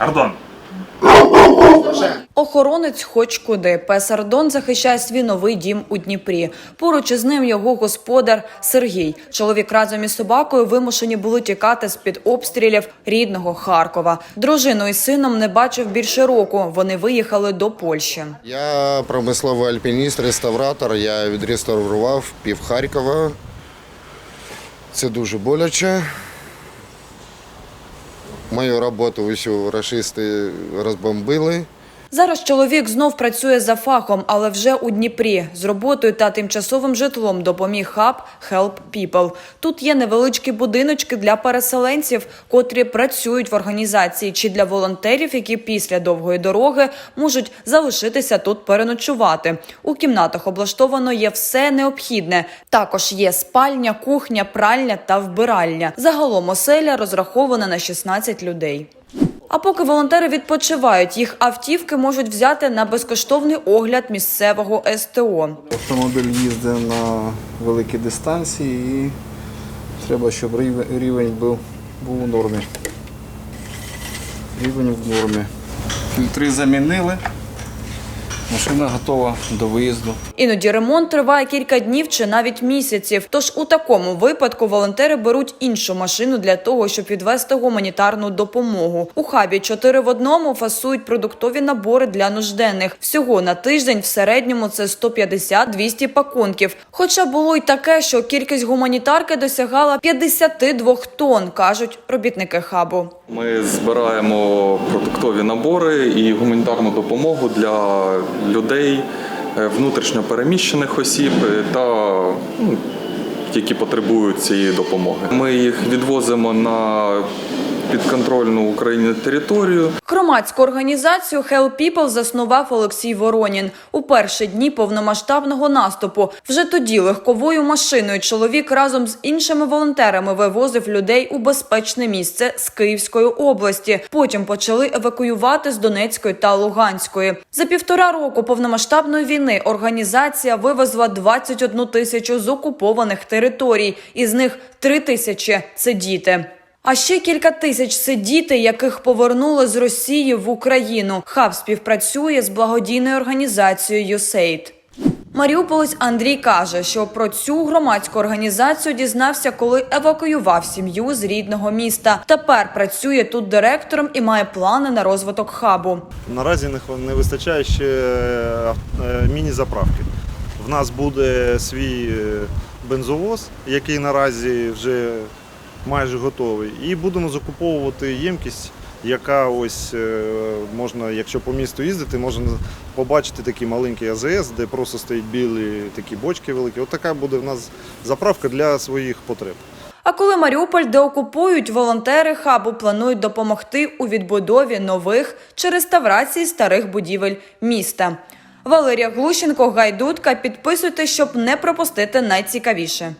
Ардон. Охоронець хоч куди. Пес Ардон захищає свій новий дім у Дніпрі. Поруч із ним його господар Сергій. Чоловік разом із собакою вимушені були тікати з під обстрілів рідного Харкова. Дружину і сином не бачив більше року. Вони виїхали до Польщі. Я промисловий альпініст, реставратор. Я відреставрував пів Харкова. Це дуже боляче. Мою роботу усю расисти розбомбили. Зараз чоловік знов працює за фахом, але вже у Дніпрі з роботою та тимчасовим житлом допоміг хаб Help People. Тут є невеличкі будиночки для переселенців, котрі працюють в організації, чи для волонтерів, які після довгої дороги можуть залишитися тут переночувати. У кімнатах облаштовано є все необхідне. Також є спальня, кухня, пральня та вбиральня. Загалом оселя розрахована на 16 людей. А поки волонтери відпочивають, їх автівки можуть взяти на безкоштовний огляд місцевого СТО. Автомобіль їздить на великі дистанції і треба, щоб рівень, був, був у нормі. Рівень в нормі. Фільтри замінили. Машина готова до виїзду. Іноді ремонт триває кілька днів чи навіть місяців. Тож у такому випадку волонтери беруть іншу машину для того, щоб відвести гуманітарну допомогу. У хабі 4 в одному фасують продуктові набори для нужденних. Всього на тиждень в середньому це 150-200 пакунків. Хоча було й таке, що кількість гуманітарки досягала 52 тонн, кажуть робітники хабу. Ми збираємо продуктові набори і гуманітарну допомогу для людей, е, внутрішньо переміщених осіб е, та ну, які потребують цієї допомоги. Ми їх відвозимо на підконтрольну Україні територію. Громадську організацію Help People заснував Олексій Воронін у перші дні повномасштабного наступу. Вже тоді легковою машиною чоловік разом з іншими волонтерами вивозив людей у безпечне місце з Київської області. Потім почали евакуювати з Донецької та Луганської. За півтора року повномасштабної війни організація вивезла 21 тисячу з окупованих територій. Із них 3 тисячі це діти. А ще кілька тисяч це діти, яких повернули з Росії в Україну. Хаб співпрацює з благодійною організацією USAID. Маріуполець Андрій каже, що про цю громадську організацію дізнався, коли евакуював сім'ю з рідного міста. Тепер працює тут директором і має плани на розвиток хабу. Наразі не вистачає ще е, е, міні-заправки. В нас буде свій е, бензовоз, який наразі вже майже готовий. І будемо закуповувати ємкість, яка ось е, можна, якщо по місту їздити, можна побачити такий маленький АЗС, де просто стоять білі такі бочки великі. От така буде в нас заправка для своїх потреб. А коли Маріуполь деокупують, волонтери хабу планують допомогти у відбудові нових чи реставрації старих будівель міста. Валерія Глущенко, Гайдутка. Підписуйте, щоб не пропустити найцікавіше.